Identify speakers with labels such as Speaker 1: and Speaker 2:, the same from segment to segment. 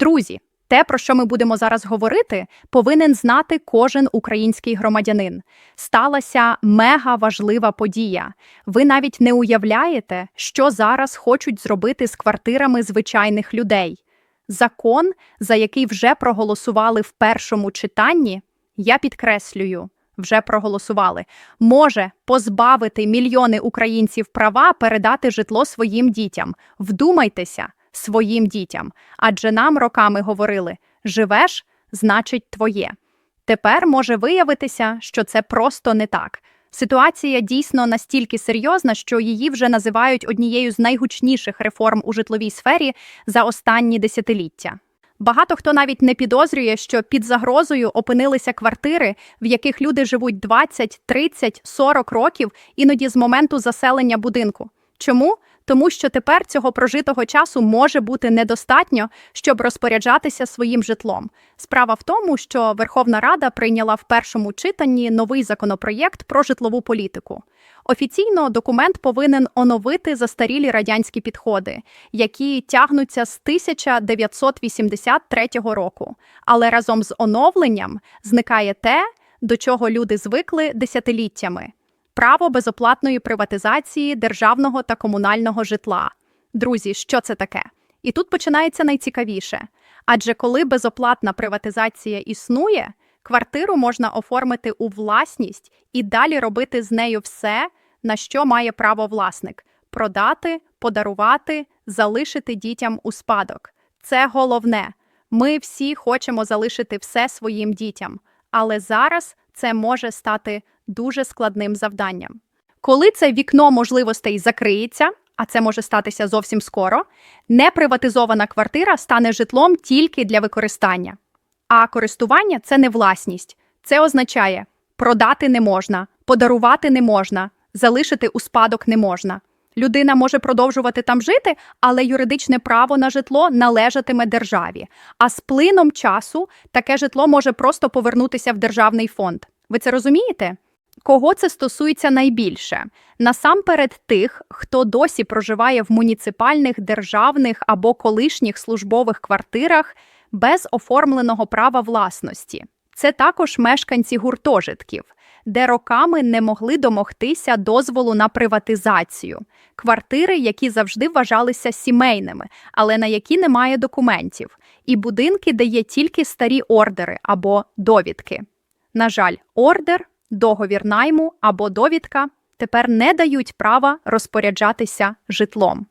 Speaker 1: Друзі, те, про що ми будемо зараз говорити, повинен знати кожен український громадянин. Сталася мега важлива подія. Ви навіть не уявляєте, що зараз хочуть зробити з квартирами звичайних людей. Закон, за який вже проголосували в першому читанні, я підкреслюю, вже проголосували, може позбавити мільйони українців права передати житло своїм дітям. Вдумайтеся, своїм дітям. Адже нам роками говорили: живеш, значить твоє. Тепер може виявитися, що це просто не так. Ситуація дійсно настільки серйозна, що її вже називають однією з найгучніших реформ у житловій сфері за останні десятиліття. Багато хто навіть не підозрює, що під загрозою опинилися квартири, в яких люди живуть 20, 30, 40 років, іноді з моменту заселення будинку. Чому? Тому що тепер цього прожитого часу може бути недостатньо, щоб розпоряджатися своїм житлом. Справа в тому, що Верховна Рада прийняла в першому читанні новий законопроєкт про житлову політику. Офіційно документ повинен оновити застарілі радянські підходи, які тягнуться з 1983 року. Але разом з оновленням зникає те, до чого люди звикли десятиліттями право безоплатної приватизації державного та комунального житла. Друзі, що це таке? І тут починається найцікавіше. Адже коли безоплатна приватизація існує, квартиру можна оформити у власність і далі робити з нею все, на що має право власник: продати, подарувати, залишити дітям у спадок. Це головне. Ми всі хочемо залишити все своїм дітям, але зараз це може стати дуже складним завданням. Коли це вікно можливостей закриється, а це може статися зовсім скоро, неприватизована квартира стане житлом тільки для використання. А користування це не власність. Це означає, продати не можна, подарувати не можна, залишити у спадок не можна. Людина може продовжувати там жити, але юридичне право на житло належатиме державі. А з плином часу таке житло може просто повернутися в державний фонд. Ви це розумієте? Кого це стосується найбільше? Насамперед тих, хто досі проживає в муніципальних, державних або колишніх службових квартирах без оформленого права власності. Це також мешканці гуртожитків, де роками не могли домогтися дозволу на приватизацію, квартири, які завжди вважалися сімейними, але на які немає документів, і будинки, де є тільки старі ордери або довідки. На жаль, ордер договір найму або довідка тепер не дають права розпоряджатися житлом.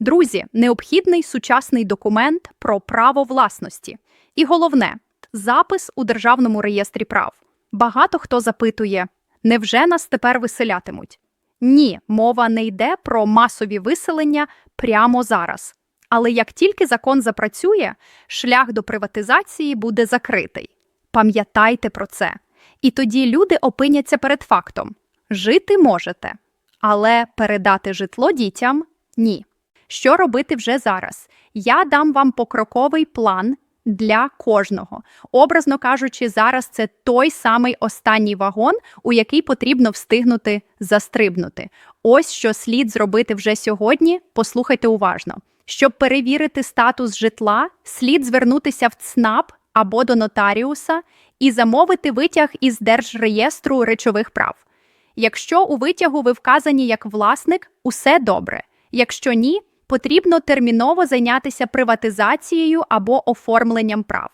Speaker 1: Друзі, необхідний сучасний документ про право власності. І головне запис у Державному реєстрі прав. Багато хто запитує, невже нас тепер виселятимуть? Ні, мова не йде про масові виселення прямо зараз. Але як тільки закон запрацює, шлях до приватизації буде закритий. Пам'ятайте про це. І тоді люди опиняться перед фактом: жити можете, але передати житло дітям ні. Що робити вже зараз? Я дам вам покроковий план для кожного. Образно кажучи, зараз це той самий останній вагон, у який потрібно встигнути застрибнути. Ось що слід зробити вже сьогодні. Послухайте уважно. Щоб перевірити статус житла, слід звернутися в ЦНАП або до нотаріуса і замовити витяг із Держреєстру речових прав. Якщо у витягу ви вказані як власник, усе добре. Якщо ні, потрібно терміново зайнятися приватизацією або оформленням прав.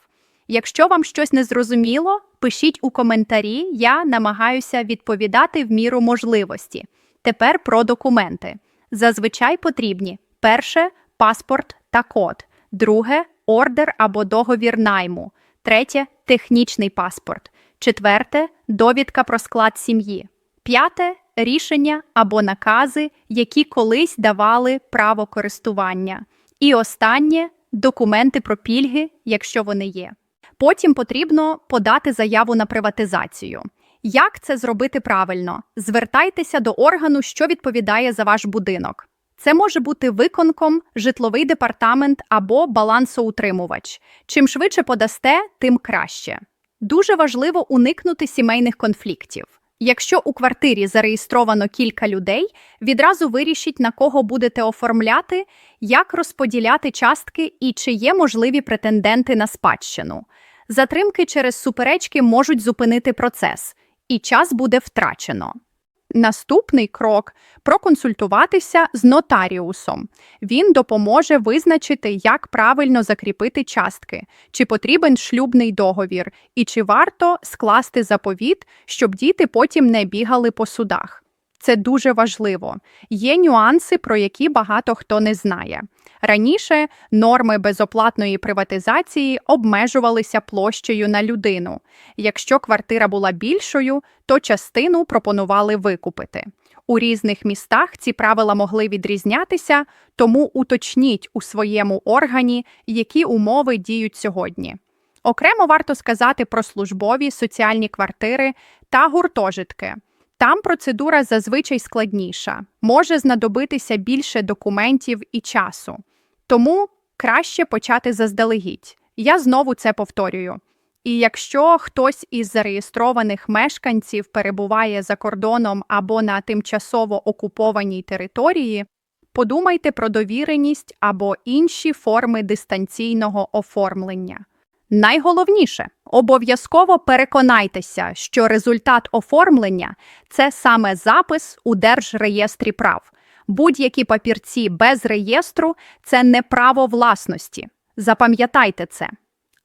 Speaker 1: Якщо вам щось не зрозуміло, пишіть у коментарі, я намагаюся відповідати в міру можливості. Тепер про документи. Зазвичай потрібні перше паспорт та код, друге ордер або договір найму, третє технічний паспорт, четверте довідка про склад сім'ї, п'яте рішення або накази, які колись давали право користування. І останнє документи про пільги, якщо вони є. Потім потрібно подати заяву на приватизацію. Як це зробити правильно? Звертайтеся до органу, що відповідає за ваш будинок. Це може бути виконком, житловий департамент або балансоутримувач. Чим швидше подасте, тим краще. Дуже важливо уникнути сімейних конфліктів. Якщо у квартирі зареєстровано кілька людей, відразу вирішіть, на кого будете оформляти, як розподіляти частки і чи є можливі претенденти на спадщину. Затримки через суперечки можуть зупинити процес, і час буде втрачено. Наступний крок проконсультуватися з нотаріусом. Він допоможе визначити, як правильно закріпити частки, чи потрібен шлюбний договір, і чи варто скласти заповіт, щоб діти потім не бігали по судах. Це дуже важливо. Є нюанси, про які багато хто не знає. Раніше норми безоплатної приватизації обмежувалися площею на людину. Якщо квартира була більшою, то частину пропонували викупити. У різних містах ці правила могли відрізнятися, тому уточніть у своєму органі, які умови діють сьогодні. Окремо варто сказати про службові соціальні квартири та гуртожитки. Там процедура зазвичай складніша, може знадобитися більше документів і часу. Тому краще почати заздалегідь. Я знову це повторюю. І якщо хтось із зареєстрованих мешканців перебуває за кордоном або на тимчасово окупованій території, подумайте про довіреність або інші форми дистанційного оформлення. Найголовніше обов'язково переконайтеся, що результат оформлення це саме запис у Держреєстрі прав. Будь-які папірці без реєстру це не право власності. Запам'ятайте це.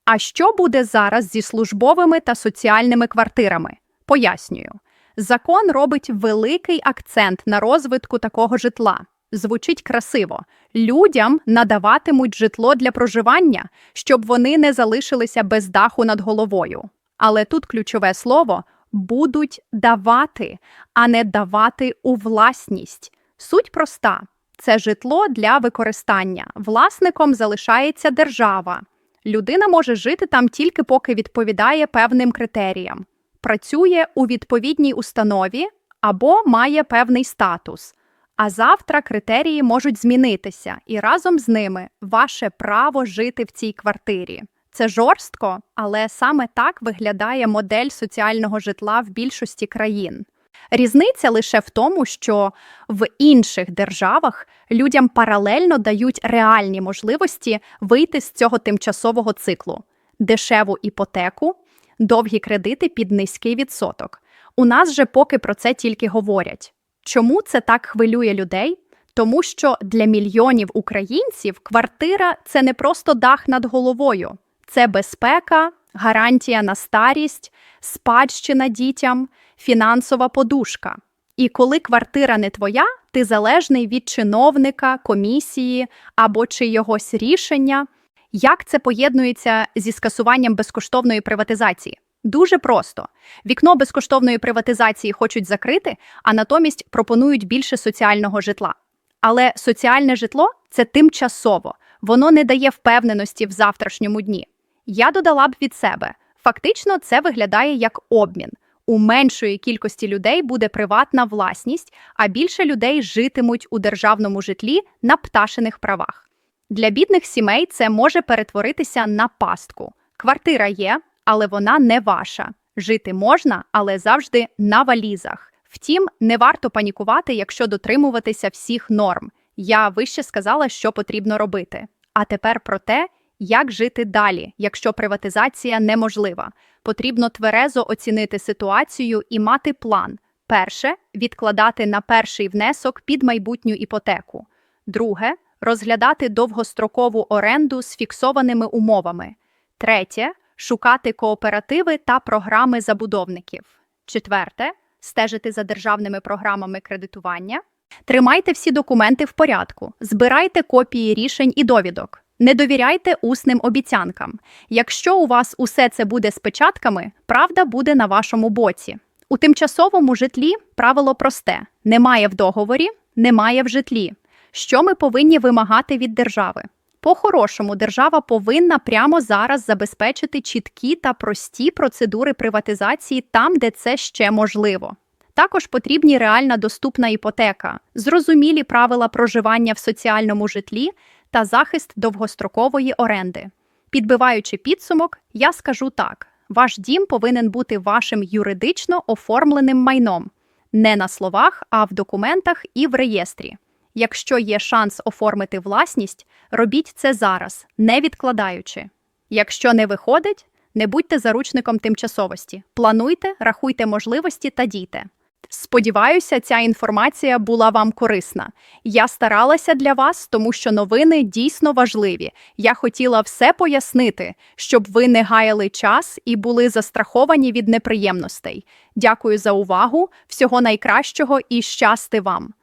Speaker 1: А що буде зараз зі службовими та соціальними квартирами? Пояснюю. Закон робить великий акцент на розвитку такого житла. Звучить красиво. Людям надаватимуть житло для проживання, щоб вони не залишилися без даху над головою. Але тут ключове слово будуть давати, а не давати у власність. Суть проста: це житло для використання. Власником залишається держава. Людина може жити там тільки поки відповідає певним критеріям, працює у відповідній установі або має певний статус. А завтра критерії можуть змінитися, і разом з ними ваше право жити в цій квартирі. Це жорстко, але саме так виглядає модель соціального житла в більшості країн. Різниця лише в тому, що в інших державах людям паралельно дають реальні можливості вийти з цього тимчасового циклу: дешеву іпотеку, довгі кредити під низький відсоток. У нас же поки про це тільки говорять. Чому це так хвилює людей? Тому що для мільйонів українців квартира це не просто дах над головою, це безпека, гарантія на старість, спадщина дітям, фінансова подушка. І коли квартира не твоя, ти залежний від чиновника, комісії або чийогось рішення. Як це поєднується зі скасуванням безкоштовної приватизації? Дуже просто. Вікно безкоштовної приватизації хочуть закрити, а натомість пропонують більше соціального житла. Але соціальне житло це тимчасово, воно не дає впевненості в завтрашньому дні. Я додала б від себе. Фактично, це виглядає як обмін. У меншої кількості людей буде приватна власність, а більше людей житимуть у державному житлі на пташиних правах. Для бідних сімей це може перетворитися на пастку. Квартира є, але вона не ваша. Жити можна, але завжди на валізах. Втім, не варто панікувати, якщо дотримуватися всіх норм. Я вище сказала, що потрібно робити. А тепер про те, як жити далі, якщо приватизація неможлива. Потрібно тверезо оцінити ситуацію і мати план. Перше відкладати на перший внесок під майбутню іпотеку. Друге розглядати довгострокову оренду з фіксованими умовами. Третє шукати кооперативи та програми забудовників. Четверте стежити за державними програмами кредитування. Тримайте всі документи в порядку, збирайте копії рішень і довідок. Не довіряйте усним обіцянкам. Якщо у вас усе це буде з печатками, правда буде на вашому боці. У тимчасовому житлі правило просте: немає в договорі, немає в житлі. Що ми повинні вимагати від держави? По-хорошому, держава повинна прямо зараз забезпечити чіткі та прості процедури приватизації там, де це ще можливо. Також потрібні реальна доступна іпотека, зрозумілі правила проживання в соціальному житлі та захист довгострокової оренди. Підбиваючи підсумок, я скажу так: Ваш дім повинен бути вашим юридично оформленим майном не на словах, а в документах і в реєстрі. Якщо є шанс оформити власність, робіть це зараз, не відкладаючи. Якщо не виходить, не будьте заручником тимчасовості. Плануйте, рахуйте можливості та дійте. Сподіваюся, ця інформація була вам корисна. Я старалася для вас, тому що новини дійсно важливі. Я хотіла все пояснити, щоб ви не гаяли час і були застраховані від неприємностей. Дякую за увагу, всього найкращого і щасти вам!